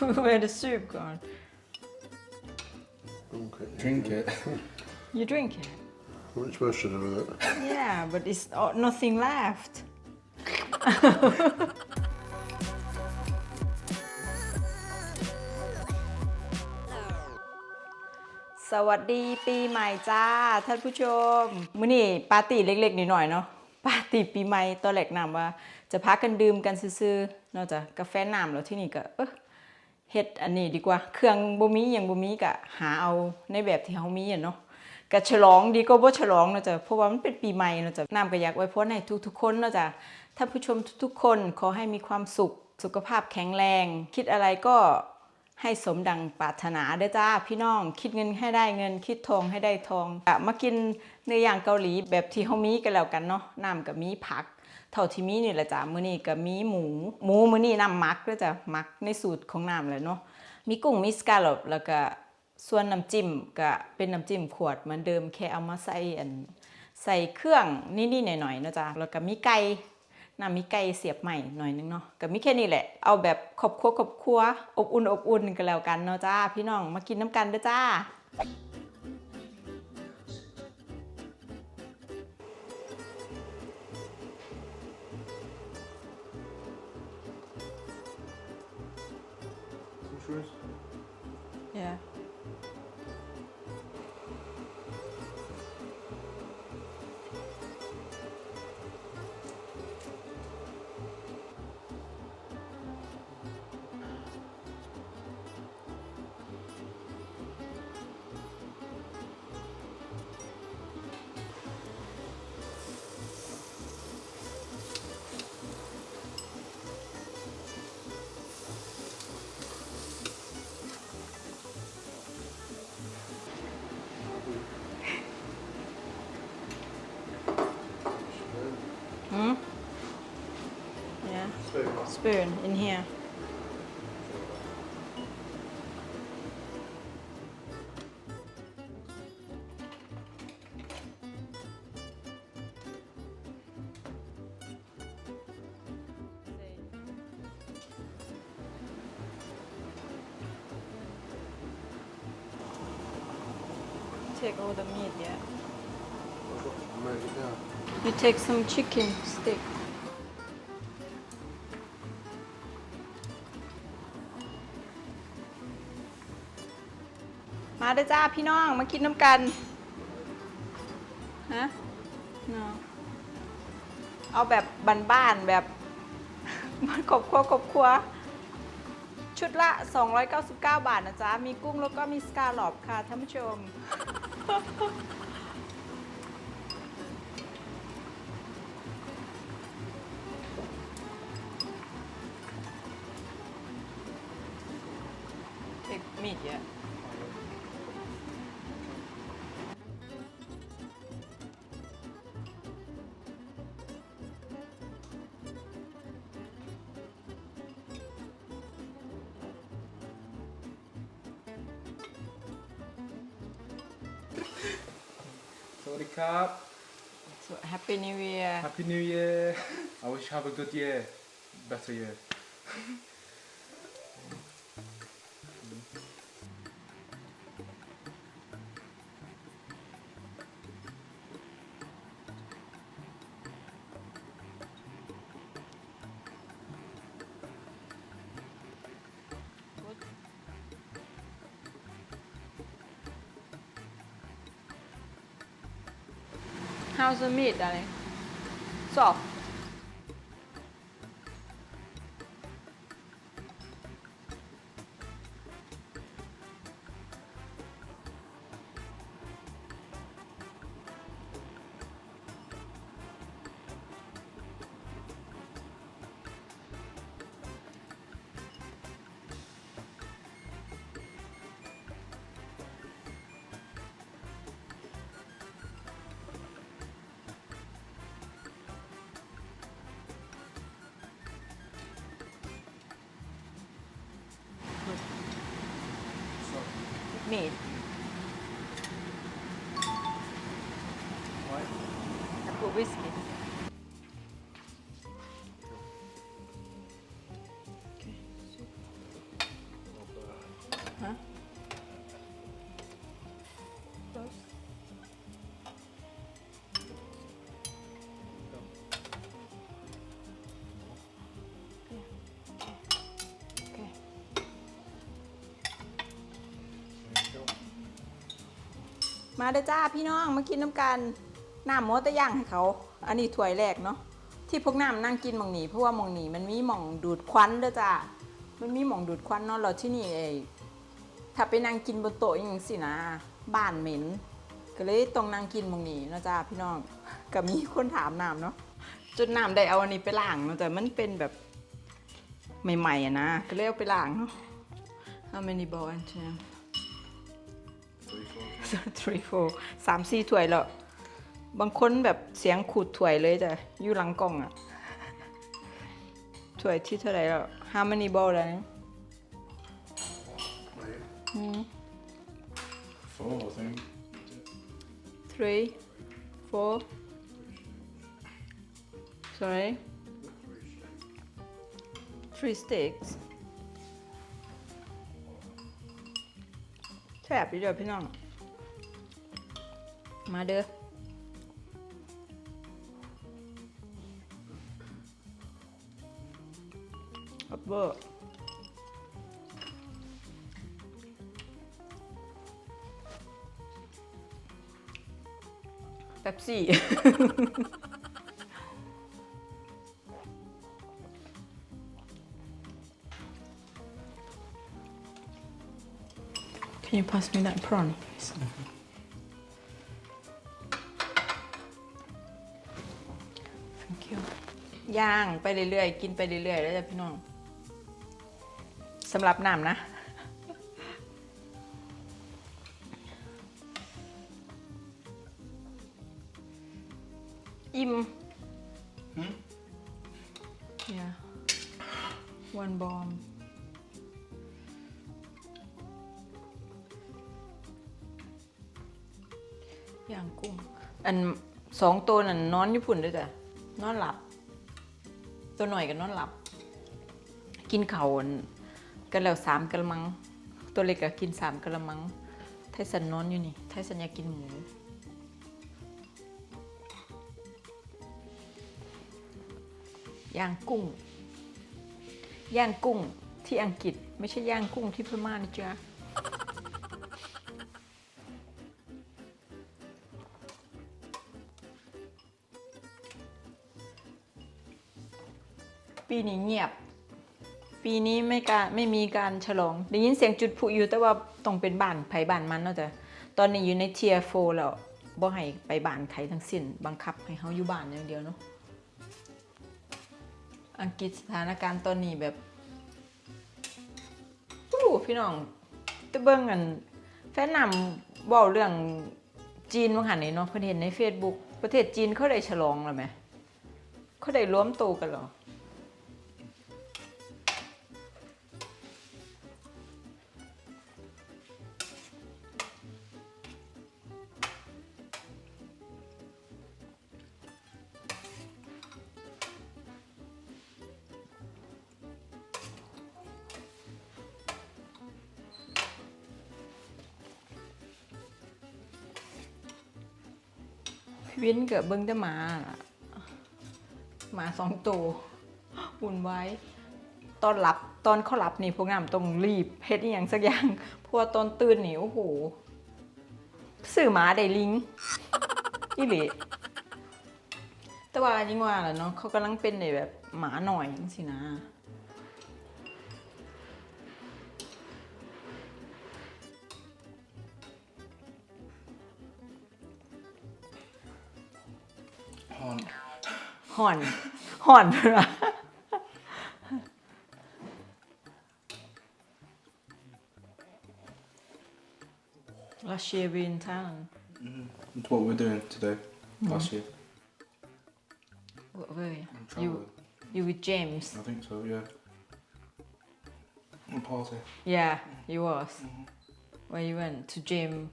Where the soup gone? Okay. Drink it. You drink it? What are you supposed to do with it? Yeah, but it's oh, nothing left. สวัสดีปีใหม่จ้าท่านผู้ชมมื้อนี้ปาร์ตี้เล็กๆนิดหน่อยๆเนาะปาร์ตี้ปีใหม่ตอนแรกนำว่า จะพากันดื่มกันซื่อๆนอกจากกาแฟน้ำแล้วที่นี่ก็เออ เฮ็ดอันนี้ดีกว่า เครื่องบ่มีหยังบ่มีก็หาเอาในแบบที่เฮามีอะเนาะก็ฉลองดีก็บ่ฉลองเนาะจ้ะเพราะว่ามันเป็นปีใหม่เนาะจ้ะน้ำก็อยากอวยพรให้ทุกๆคนเนาะจ้ะท่านผู้ชมทุกๆ คนขอให้มีความสุขสุขภาพแข็งแรง คิดอะไรก็ให้สมดังปรารถนาเด้อจ้าพี่น้อง คิดเงินให้ได้เงิน คิดทองให้ได้ทองอะมากินเนื้อย่างเกาหลีแบบที่เฮามีกันแล้วกันเนาะน้ำกับมีผัก เท่าที่มีนี่แหละจ้ามื้อนี้ก็มีหมู หมูมื้อนี้น้ำมักเด้อจ้ะมักในสูตรของน้ำเลยเนาะมีกุ้งมีสกาลอปแล้วก็ส่วนน้ำจิ้มก็เป็นน้ำจิ้มขวดเหมือนเดิมแค่เอามาใส่อันใส่เครื่องนิดๆหน่อยๆนะจ้ะแล้วก็มีไก่น้ำมีไก่เสียบใหม่หน่อยนึงเนาะก็มีแค่นี้แหละ เอาแบบครอบครัวครอบครัวอบอุ่นอบอุ่นกันแล้วกันเนาะจ้าพี่น้องมากินน้ำกันเด้อจ้า Yeah. Spoon. in here Take all the meat, yeah. Make it down. You take some chicken stick. าพี่น้องมากินน้ำกันฮะเนาะเอาแบบบ้านๆแบบมันครอบครัวครอบครัว ชุดละ 299 บาทนะจ๊ะ มีกุ้งแล้วก็มีสกาลอปค่ะท่านผู้ชม Take meat, yeah. Sorry, Cup. So happy New Year. Happy New Year. I wish you have a good year. Better year. 1000 meter เลยสอบ made. What? I put whiskey. Okay. Huh? มาเด้อจ้าพี่น้องมากินน้ำกันน้ำมดแต่ย่างให้เขา อันนี้ถ้วยแรกเนาะที่พวกน้ำนั่งกินมองหนีเพราะว่ามองหนีมันมีหม่องดูดควันเด้อจ้ามันมีหม่องดูดควันเนาะเราที่นี่เอยถ้าไปนั่งกินบนโต๊ะอย่างสินะบ้านเหม็น ก็เลยต้องนั่งกินมองหนีเนาะจ้าพี่น้องก็มีคนถามน้ำเนาะจนน้ำได้เอาอันนี้ไปล้างเนาะแต่มันเป็นแบบใหม่ๆอะนะก็เลยเอาไปล้างเนาะ How many bowl and jam? Three four สามสี่ถ้วยแล้ว บางคนแบบเสียงขูดถ้วยเลยจ้ะอยู่หลังกล่องอะถ้วยที่เท่าไหร่แล้ว how many bowl แล้วเนี่ย Wait. Four, I think. three four sorry three sticks แซ่บดีเดียวพี่น้อง มาเด้อ อับเบอร์เป๊ปซี่ Can you pass me that prawn, please? ย่างไปเรื่อยๆ กินไปเรื่อยๆ แล้วจ้ะพี่น้องสำหรับน้ำนะ อิ่ม yeah one bomb ย่างกุ้ง อันสองตัวนั่นนอนญี่ปุ่นด้วยจ้ะนอนหลับ ตัวหน่อยก็นอนหลับ กินเขาวกันแล้วสามกะละมัง ตัวเล็กก็กินสามกะละมัง ไทสันนอนอยู่นี่ ไทสันอยากกินหมูย่างกุ้ง ย่างกุ้งที่อังกฤษไม่ใช่ย่างกุ้งที่พม่านะจ๊ะ ปีนี้เงียบ ปีนี้ไม่การไม่มีการฉลอง ได้ยินเสียงจุดพลุอยู่แต่ว่าต้องเป็นบ้านไผบ้านมันเนาะจ้ะตอนนี้อยู่ในเทียโฟแล้วบ่ให้ไปบ้านใครทั้งสิ้น บังคับให้เฮาอยู่บ้านอย่างเดียวเนาะอังกฤษสถานการณ์ตอนนี้แบบอู้พี่น้องตะเบิ่งกันแฟนนำเว้าเรื่องจีนว่าหันนี่เนาะเพิ่นเห็นใน Facebook ประเทศจีนเขาได้ฉลองแล้วไหมเขาได้รวมตัวกันหรอ พี่วินเกับเบิ้งแต่หมาล่ะหมาสองตัวอุ่นไว้ ตอนหลับตอนเขาหลับนี่พวกน้ำต้องรีบเฮ็ดอหย่างสักอย่างเพราะวาตอนตื่นนี่โอ้โหสื่อหมาได้ลิงอีหลีแต่ว่ายิ่งว่าแหละเนาะเขากำลังเป็นในแบบหมาหน่อยจังสินะ Hon. ห่อน ห่อนเพื่อลาเชียวินทาน That's what we're doing today. Last year. What were you? I'm You, traveling. you with James? I think so, yeah. A party. Yeah, you was. Where you went to James,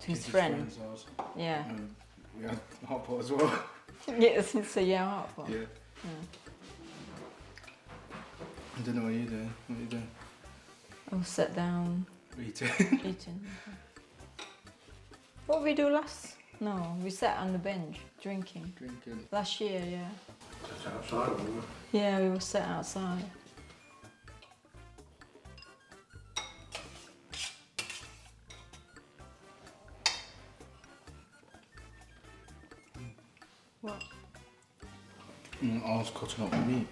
to his friend. friend's house. Yeah. And we had hot pot as well. Yes, so yeah, hot for. yeah. I don't know what you're doing. What are you doing? Oh, sit down, Eating. eating. What did we do last? No, we sat on the bench drinking. Drinking. Last year, yeah. Just outside, wasn't it? Yeah, we were sat outside. I was cutting up meat.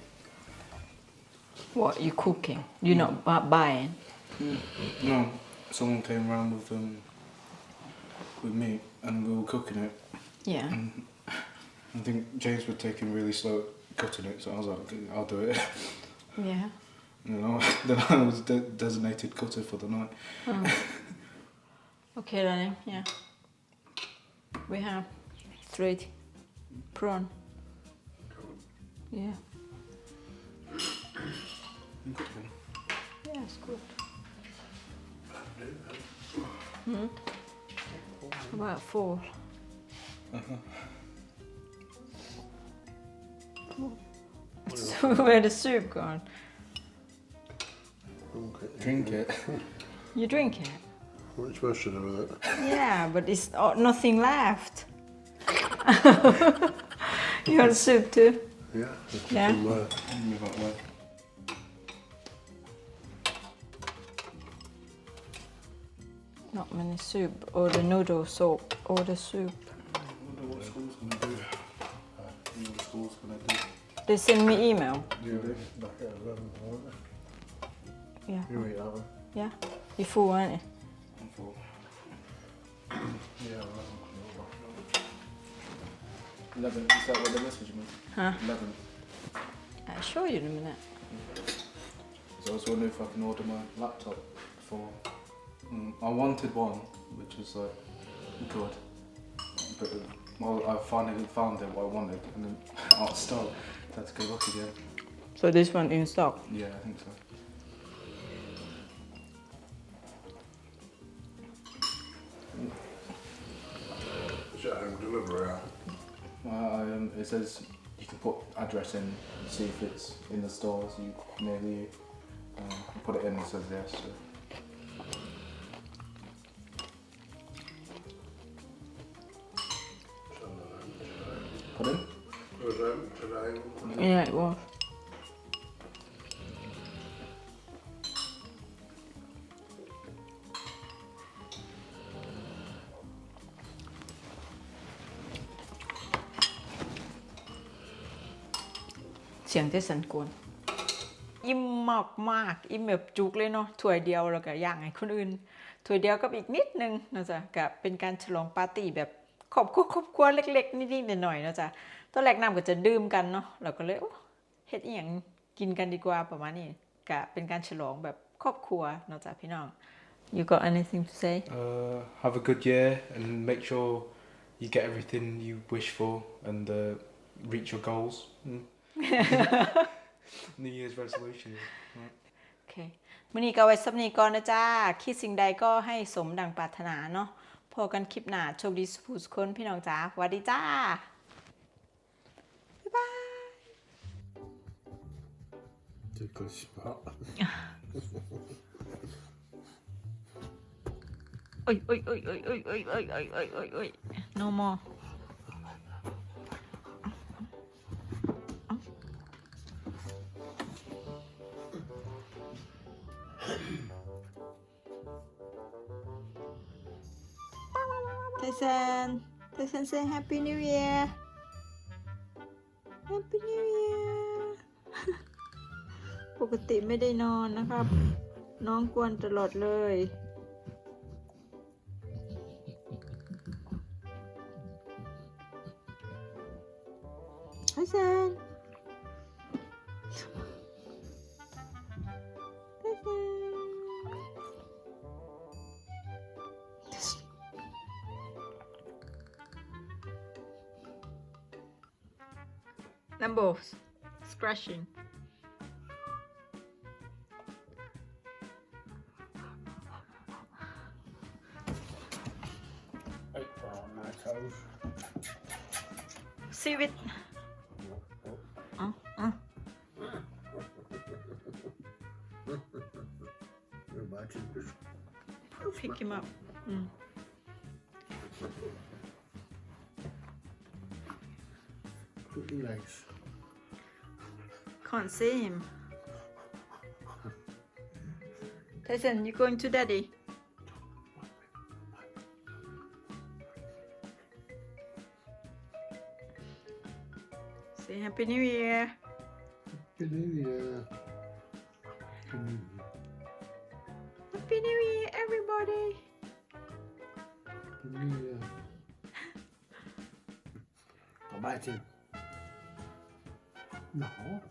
What you cooking? You're not bu- buying. No, someone came around with um with meat and we were cooking it. Yeah. I think James was taking really slow cutting it, so I was like, "Okay, I'll do it. Yeah. You know, then I was de- designated cutter for the night. Okay, darling. Yeah. We have three prawn. Yeah. Yeah, it's good. Hmm? About four. So where the soup gone? Drink it. You drink it? What are you supposed to do with it? Yeah, but it's oh, nothing left. you want soup too? Yeah. It's Yeah. somewhere. Uh, Move out way. Not many soup, or the noodle soup, or the soup. I wonder what school's gonna do. I wonder what school's gonna do. They send me email. You back at 11, won't you? Yeah. You eat that one? Yeah. You full, aren't you? 11. You said what the message means? Huh? 11. I'll show you in a minute. So I was wondering if I can order my laptop for. Mm, I wanted one, which was like good, but uh, well, I finally found it what I wanted, and then oh, out of stock. That's good luck again. So this one in stock? Yeah, I think so. Shout home delivery. Um, it says you can put address in, see if it's in the stores you near you. Um, put it in, it says yes. So. เสียงที่สันกวนอิ่มมากมากๆอิ่มแบบจุกเลยเนาะถ้วยเดียวแล้วก็ย่างให้คนอื่นถ้วยเดียวกับอีกนิดนึงนะจ๊ะกับเป็นการฉลองปาร์ตี้แบบครอบครัวครอบครัวเล็ก ๆ นิดๆหน่อยๆนะจ๊ะตอนแรกน้ำก็จะดื่มกันเนาะเราก็เลยโอ้เฮ็ดอีหยังกินกันดีกว่าประมาณนี้ก็เป็นการฉลองแบบครอบครัวเนาะจ๊ะพี่น้อง You got anything to say Uh, have a good year and make sure you get everything you wish for and uh, reach your goals. Mm. New Year's resolution. โอเคมื้อนี้ก็ไว้สับนี้ก่อนนะจ้า คิดสิ่งใดก็ให้สมดังปรารถนาเนาะพอกันคลิปหน้าโชคดีสุขสุขคนพี่น้องจ้าสวัสดีจ้า บ๊ายบาย Ticklish spot. โอ้ยโอ้ยโอ้ยโอ้ยโอ้ยโอ้ยโอ้ยโอ้ยโอ้ยโอ้ยโอ้ย no more Tyson Tyson say Happy New Year Happy New Year ปกติไม่ได้นอนนะครับ น้องกวนตลอดเลย Number scratching. See with. Pick him up. Mm. Pretty legs. Can't see him. Tyson, you going to daddy? Say Happy New Year. Happy New Year. Happy New Year. Happy New Year, everybody. Happy New Year. I'll bite 挠